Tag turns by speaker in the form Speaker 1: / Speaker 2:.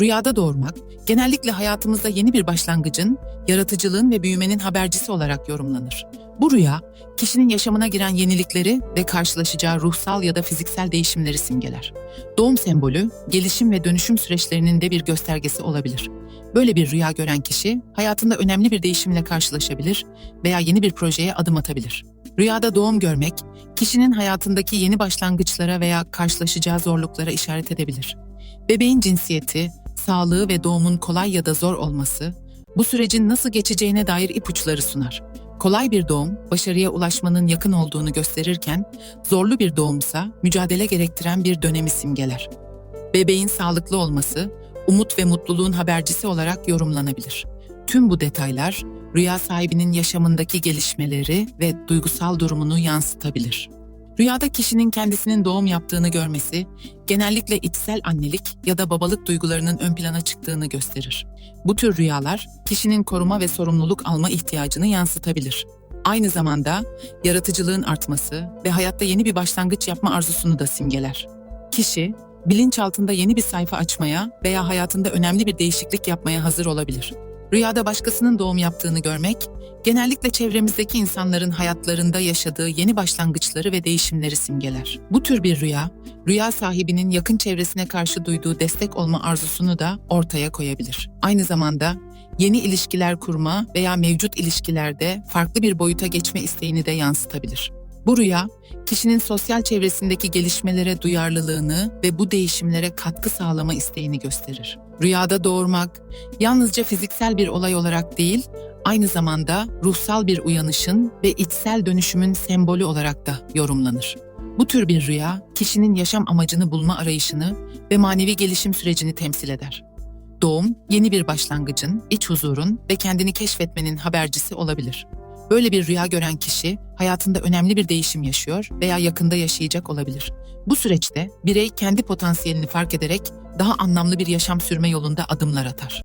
Speaker 1: Rüyada doğurmak, genellikle hayatımızda yeni bir başlangıcın, yaratıcılığın ve büyümenin habercisi olarak yorumlanır. Bu rüya, kişinin yaşamına giren yenilikleri ve karşılaşacağı ruhsal ya da fiziksel değişimleri simgeler. Doğum sembolü, gelişim ve dönüşüm süreçlerinin de bir göstergesi olabilir. Böyle bir rüya gören kişi, hayatında önemli bir değişimle karşılaşabilir veya yeni bir projeye adım atabilir. Rüyada doğum görmek, kişinin hayatındaki yeni başlangıçlara veya karşılaşacağı zorluklara işaret edebilir. Bebeğin cinsiyeti, sağlığı ve doğumun kolay ya da zor olması, bu sürecin nasıl geçeceğine dair ipuçları sunar. Kolay bir doğum, başarıya ulaşmanın yakın olduğunu gösterirken, zorlu bir doğumsa mücadele gerektiren bir dönemi simgeler. Bebeğin sağlıklı olması, umut ve mutluluğun habercisi olarak yorumlanabilir. Tüm bu detaylar, rüya sahibinin yaşamındaki gelişmeleri ve duygusal durumunu yansıtabilir. Rüyada kişinin kendisinin doğum yaptığını görmesi, genellikle içsel annelik ya da babalık duygularının ön plana çıktığını gösterir. Bu tür rüyalar, kişinin koruma ve sorumluluk alma ihtiyacını yansıtabilir. Aynı zamanda yaratıcılığın artması ve hayatta yeni bir başlangıç yapma arzusunu da simgeler. Kişi, bilinçaltında yeni bir sayfa açmaya veya hayatında önemli bir değişiklik yapmaya hazır olabilir. Rüyada başkasının doğum yaptığını görmek, genellikle çevremizdeki insanların hayatlarında yaşadığı yeni başlangıçları ve değişimleri simgeler. Bu tür bir rüya, rüya sahibinin yakın çevresine karşı duyduğu destek olma arzusunu da ortaya koyabilir. Aynı zamanda yeni ilişkiler kurma veya mevcut ilişkilerde farklı bir boyuta geçme isteğini de yansıtabilir. Bu rüya, kişinin sosyal çevresindeki gelişmelere duyarlılığını ve bu değişimlere katkı sağlama isteğini gösterir. Rüyada doğurmak, yalnızca fiziksel bir olay olarak değil, aynı zamanda ruhsal bir uyanışın ve içsel dönüşümün sembolü olarak da yorumlanır. Bu tür bir rüya, kişinin yaşam amacını bulma arayışını ve manevi gelişim sürecini temsil eder. Doğum, yeni bir başlangıcın, iç huzurun ve kendini keşfetmenin habercisi olabilir. Böyle bir rüya gören kişi hayatında önemli bir değişim yaşıyor veya yakında yaşayacak olabilir. Bu süreçte birey kendi potansiyelini fark ederek daha anlamlı bir yaşam sürme yolunda adımlar atar.